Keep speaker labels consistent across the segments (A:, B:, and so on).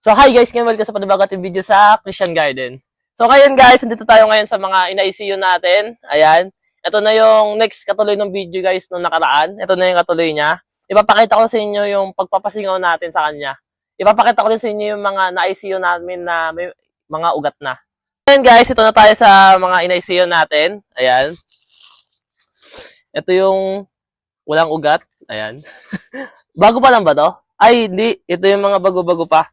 A: So hi guys, ngayon welcome sa panabagat video sa Christian Garden. So ngayon guys, nandito tayo ngayon sa mga ina-ICU natin. Ayan. Ito na yung next katuloy ng video guys nung nakaraan. Ito na yung katuloy niya. Ipapakita ko sa inyo yung pagpapasingaw natin sa kanya. Ipapakita ko din sa inyo yung mga na-ICU namin na may mga ugat na. Ngayon guys, ito na tayo sa mga ina-ICU natin. Ayan. Ito yung walang ugat. Ayan. Bago pa lang ba to? Ay, hindi. Ito yung mga bago-bago pa.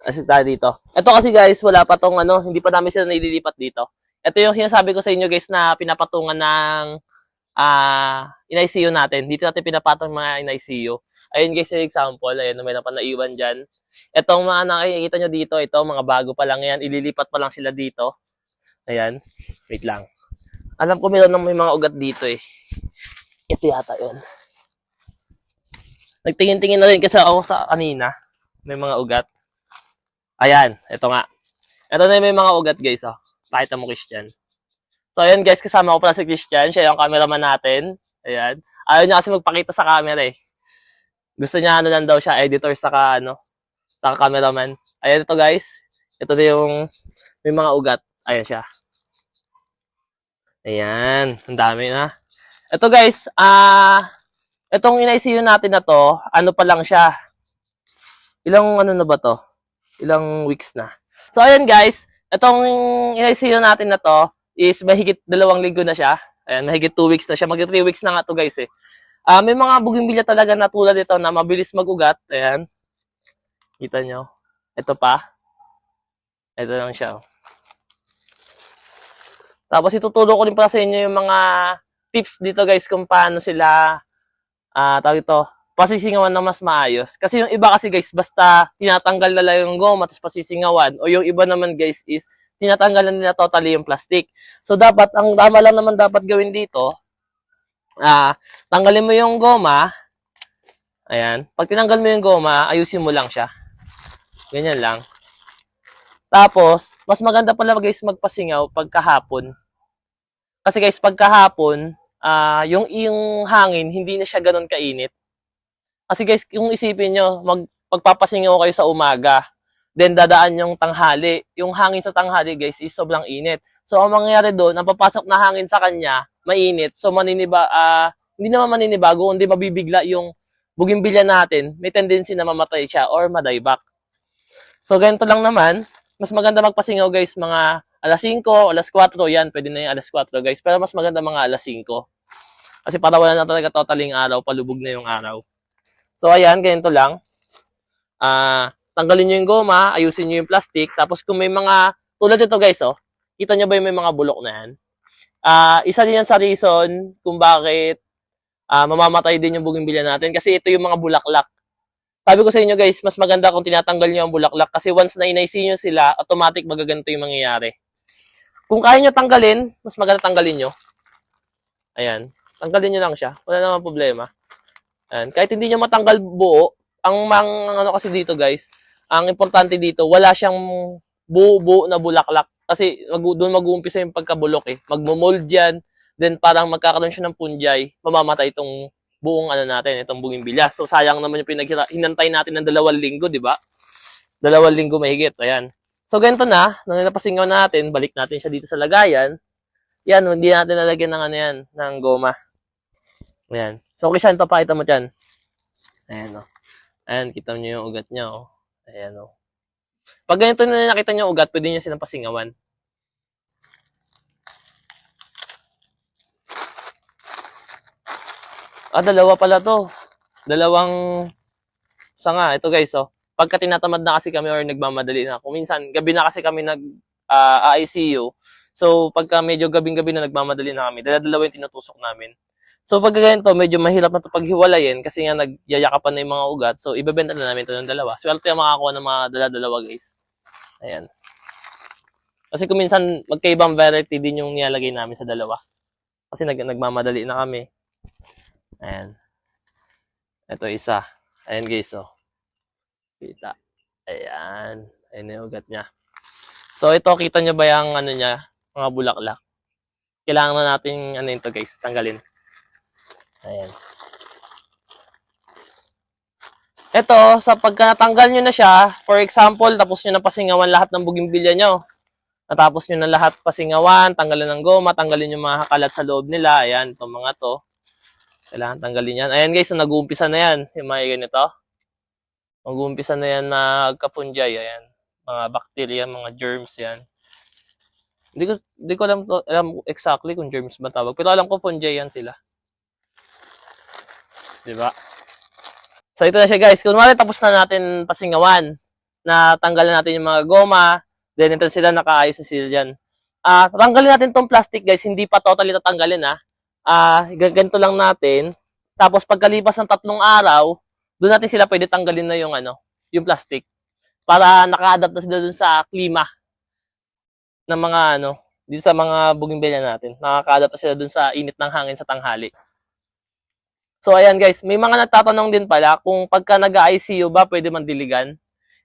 A: Kasi tayo dito. Ito kasi guys, wala pa tong ano, hindi pa namin sila naililipat dito. Ito yung sinasabi ko sa inyo guys na pinapatungan ng ah in-ICU natin. Dito natin pinapatong mga in-ICU. Ayun guys yung example. Ayun, may pa naiwan dyan. Itong mga nakikita nyo dito, ito, mga bago pa lang yan. Ililipat pa lang sila dito. Ayan. Wait lang. Alam ko meron ng may mga ugat dito eh. Ito yata yun. Nagtingin-tingin na rin kasi ako sa kanina. May mga ugat. Ayan, ito nga. Ito na yung may mga ugat guys, oh. Pakita mo Christian. So ayan guys, kasama ko pala si Christian. Siya yung cameraman natin. Ayan. Ayaw niya kasi magpakita sa camera eh. Gusto niya ano lang daw siya, editor saka ano, saka cameraman. Ayan ito guys. Ito na yung may mga ugat. Ayan siya. Ayan, ang dami na. Ito guys, ah, itong in-ICU natin na to, ano pa lang siya. Ilang ano na ba to? Ilang weeks na. So ayan guys, itong in-ICU natin na to is mahigit dalawang linggo na siya. Ayan, mahigit two weeks na siya. Mag 3 weeks na nga to guys eh. Ah, may mga bugimbilya talaga na tulad ito na mabilis magugat. Ayan. Kita nyo. Ito pa. Ito lang siya. oh. Tapos ituturo ko din pala sa inyo yung mga tips dito guys kung paano sila ah tawag ito, pasisingawan na mas maayos. Kasi yung iba kasi guys, basta tinatanggal na lang yung goma tapos pasisingawan. O yung iba naman guys is tinatanggal na nila totally yung plastic. So dapat, ang tama lang naman dapat gawin dito, ah tanggalin mo yung goma. Ayan. Pag tinanggal mo yung goma, ayusin mo lang siya. Ganyan lang. Tapos, mas maganda pala guys magpasingaw pagkahapon. Kasi guys, pagkahapon, ah yung, yung hangin, hindi na siya ganun kainit. Kasi guys, kung isipin nyo, mag, pagpapasingaw kayo sa umaga, then dadaan yung tanghali. Yung hangin sa tanghali guys is sobrang init. So, ang mangyayari doon, ang papasok na hangin sa kanya, mainit. So, maniniba, ah hindi naman maninibago, hindi mabibigla yung bugimbilya natin, may tendency na mamatay siya or madayback. So, ganito lang naman, mas maganda magpasingaw guys mga alas 5, alas 4, yan, pwede na yung alas 4 guys. Pero mas maganda mga alas 5. Kasi para wala na talaga totaling araw, palubog na yung araw. So ayan, ganito lang. Ah, tanggalin nyo yung goma, ayusin nyo yung plastic, tapos kung may mga, tulad ito guys, oh, kita nyo ba yung may mga bulok na yan? Ah, isa din yan sa reason kung bakit ah, mamamatay din yung bugimbilya natin kasi ito yung mga bulaklak. Sabi ko sa inyo guys, mas maganda kung tinatanggal nyo ang bulaklak kasi once na inaisi nyo sila, automatic magaganto yung mangyayari. Kung kaya nyo tanggalin, mas maganda tanggalin nyo. Ayan. Tanggalin nyo lang siya. Wala naman problema. Ayan. Kahit hindi nyo matanggal buo, ang mang ano kasi dito guys, ang importante dito, wala siyang buo-buo na bulaklak. Kasi mag, doon mag-uumpisa yung pagkabulok eh. Magmo-mold yan, then parang magkakaroon siya ng punjay, mamamatay itong buong ano natin, itong bugimbilya. So sayang naman yung pinaghira, hinantay natin ng dalawang linggo, di ba? Dalawang linggo mahigit, ayan. So ganito na, nang napasingaw natin, balik natin siya dito sa lagayan. Yan, hindi natin nalagyan ng ano yan, ng goma. Ayan. So Christian, papakita mo dyan. Ayan o. Ayan, kita niyo yung ugat niya o. Ayan o. Pag ganito na nakita yung ugat, pwede niyo silang pasingawan. Ah, dalawa pala to. Dalawang sanga. Ito guys, oh. Pagka tinatamad na kasi kami or nagmamadali na. Kung minsan, gabi na kasi kami nag ah, ICU. So, pagka medyo gabing-gabi na nagmamadali na kami, dala-dalawa yung tinutusok namin. So, pag ganito, medyo mahirap na ito paghiwalayin kasi nga nagyayakapan na yung mga ugat. So, ibebenta na namin ito ng dalawa. Swerte yung makakuha ng mga dala-dalawa, guys. Ayan. Kasi kung minsan, magkaibang variety din yung nilalagay namin sa dalawa. Kasi nag nagmamadali na kami. Ayan. Ito isa. Ayan guys, oh. Kita. Ayan. Ayan na yung ugat niya. So ito, kita nyo ba yung ano niya? Mga bulaklak. Kailangan na natin, ano ito guys, tanggalin. Ayan. Ito, sa pagka natanggal nyo na siya, for example, tapos nyo na pasingawan lahat ng bugimbilya nyo. Natapos nyo na lahat pasingawan, tanggalin ng goma, tanggalin yung mga kalat sa loob nila. Ayan, itong mga to. Kailangan tanggalin yan. Ayan guys, so nag-uumpisa na yan. Yung mga ganito. Mag-uumpisa na yan nagkapunjay. Ayan. Mga bacteria, mga germs yan. Hindi ko, hindi ko alam, alam exactly kung germs ba tawag. Pero alam ko fungi yan sila. Diba? So ito na siya guys. Kunwari tapos na natin pasingawan. Na tanggalan natin yung mga goma. Then ito sila nakaayos na sila dyan. Ah, tanggalin natin tong plastic guys. Hindi pa totally tatanggalin ah. Ah, gan- ganito lang natin. Tapos pagkalipas ng tatlong araw, doon natin sila pwede tanggalin na yung ano, yung plastic. Para naka-adapt na sila dun sa klima ng mga ano, dito sa mga bougainvillea natin. Nakaka-adapt na sila dun sa init ng hangin sa tanghali. So ayan guys, may mga nagtatanong din pala kung pagka nag-ICU ba pwede man diligan.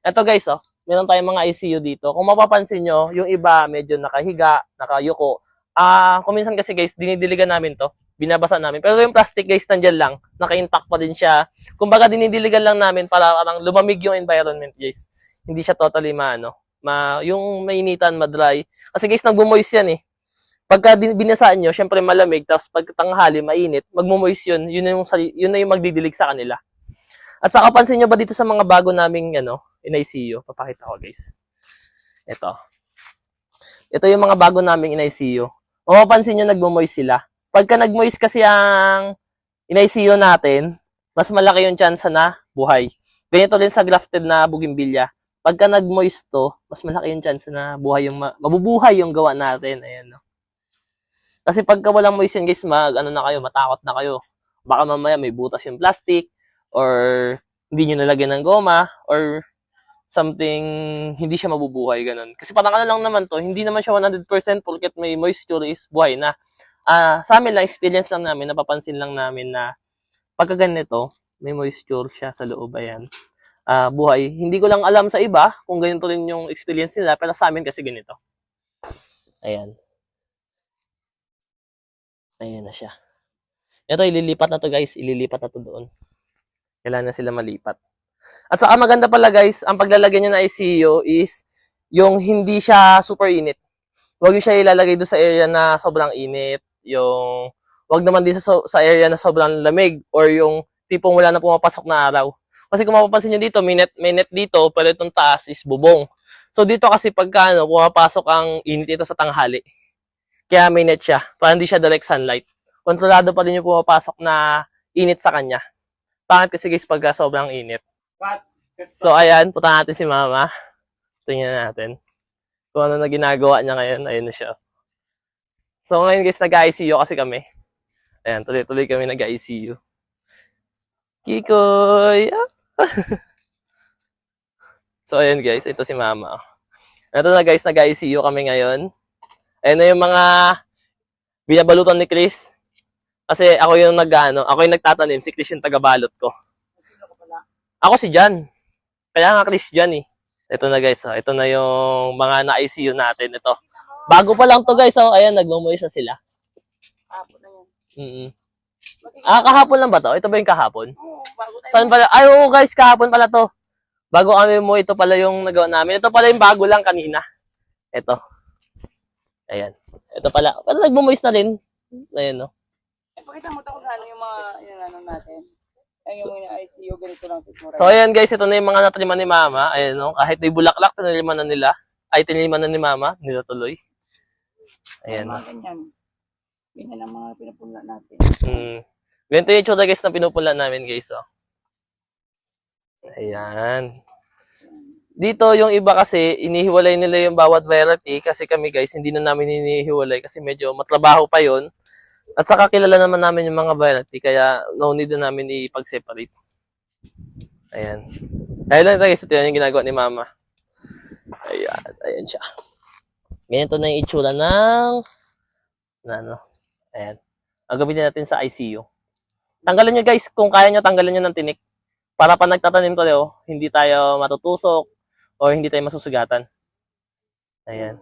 A: Ito guys, oh, meron tayong mga ICU dito. Kung mapapansin nyo, yung iba medyo nakahiga, nakayuko. Ah, kung minsan kasi guys, dinidiligan namin to. Binabasa namin. Pero yung plastic guys, nandyan lang. Naka-intact pa din siya. Kumbaga, dinidiligan lang namin para parang lumamig yung environment guys. Hindi siya totally maano. Ma, yung mainitan, madry. Kasi guys, nagbumoist yan eh. Pagka bin- binasaan nyo, syempre malamig, tapos pag tanghali, mainit, magmumoist yun, yun na yung, yun na yung magdidilig sa kanila. At saka pansin nyo ba dito sa mga bago naming ano, in ICU? Papakita ko guys. Ito. Ito yung mga bago naming in ICU. Mapapansin nyo, nagmumoist sila. Pagka nagmoist kasi ang in ICU natin, mas malaki yung chance na buhay. Ganito din sa grafted na bougainvillea. Pagka nag-moist to, mas malaki yung chance na buhay yung ma- mabubuhay yung gawa natin. Ayan, no? Kasi pagka walang moist yan, guys, mag, ano na kayo, matakot na kayo. Baka mamaya may butas yung plastic, or hindi nyo nalagyan ng goma, or something, hindi siya mabubuhay, ganun. Kasi parang ano lang naman to, hindi naman siya 100% porket may moisture is buhay na. Ah, sa amin lang, experience lang namin, napapansin lang namin na pagka ganito, may moisture siya sa loob, ayan. Ah, buhay. Hindi ko lang alam sa iba kung ganito rin yung experience nila, pero sa amin kasi ganito. Ayan. Ayan na siya. Ito, ililipat na to guys. Ililipat na to doon. Kailangan na sila malipat. At saka maganda pala guys, ang paglalagay nyo ng ICU is yung hindi siya super init. Huwag nyo siya ilalagay doon sa area na sobrang init. Yung, huwag naman din sa, sa area na sobrang lamig or yung tipong wala na pumapasok na araw. Kasi kung mapapansin nyo dito, may net, may net dito, pero itong taas is bubong. So dito kasi pagka ano, pumapasok ang init ito sa tanghali. Kaya may net siya, para hindi siya direct sunlight. Kontrolado pa din yung pumapasok na init sa kanya. Pangit kasi guys pagka sobrang init. So ayan, punta natin si mama. Tingnan natin. Kung ano na ginagawa niya ngayon, ayun na siya. So ngayon guys, nag-ICU kasi kami. Ayan, tuloy-tuloy kami nag-ICU. Kikoy! So ayan guys, ito si mama. Ito na guys, nag-ICU kami ngayon. Ayan na yung mga binabalutan ni Chris. Kasi ako yung nag ano, ako yung nagtatanim, si Chris yung tagabalot ko. Ako si Jan. Kaya nga Chris Jan eh. Ito na guys, oh. ito na yung mga na-ICU natin. Ito. Bago pa lang to guys, oh. ayan, nagmumulis na sila.
B: Apo na yan.
A: mm Ah, kahapon lang ba to? Ito ba yung kahapon?
B: Oo, bago tayo.
A: Saan pala? Ay, oo guys, kahapon pala to. Bago ano mo, ito pala yung nagawa namin. Ito pala yung bago lang kanina. Ito. Ayan. Ito pala. Pero nagmumulis na rin. Ayan, no.
B: Pakita mo to kung ano yung mga yung ano natin. Ay, yung mga ICU, ganito lang.
A: So, ayan guys, ito na yung mga nataliman ni Mama. Ayan, no. Kahit may bulaklak, tinaliman na nila. Ay, tinaliman na ni Mama. Nila tuloy. Ayan.
B: Mga ganyan. Ganyan ang mga pinapula natin.
A: Mm. Ganito yung itsura guys na pinupula namin guys, oh. Ayan. Dito yung iba kasi, inihiwalay nila yung bawat variety kasi kami guys, hindi na namin inihiwalay kasi medyo matrabaho pa yon At saka kilala naman namin yung mga variety kaya no need na namin ipag-separate. Ayan. Ayan lang guys, yan yung ginagawa ni mama. Ayan, ayan siya. Ganito na yung itsura ng na ano. Ayan. Ang gamitin natin sa ICU. Tanggalin nyo guys, kung kaya nyo, tanggalin nyo ng tinik. Para pa nagtatanim tayo, hindi tayo matutusok o hindi tayo masusugatan. Ayan.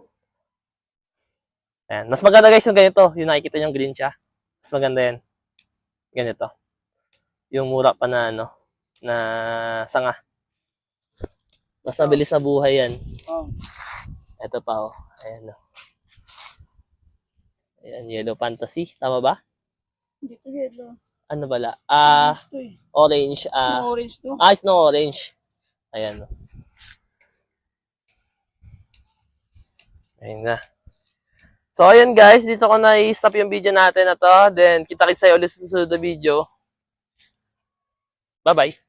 A: Ayan. Mas maganda guys yung ganito. Yung nakikita yung green siya. Mas maganda yan. Ganito. Yung mura pa na ano, na sanga. Mas mabilis sa buhay yan.
B: Oh.
A: Ito pa, oh. Ayan, oh. Ayan, yellow fantasy. Tama ba?
B: Dito yellow.
A: Ano bala? Ah,
B: eh.
A: orange. Ah,
B: Snow orange to.
A: ah, snow orange. Ayan, oh. Ayun na. So, ayan guys. Dito ko na i-stop yung video natin na to. Then, kita-kits tayo ulit sa susunod na video. Bye-bye.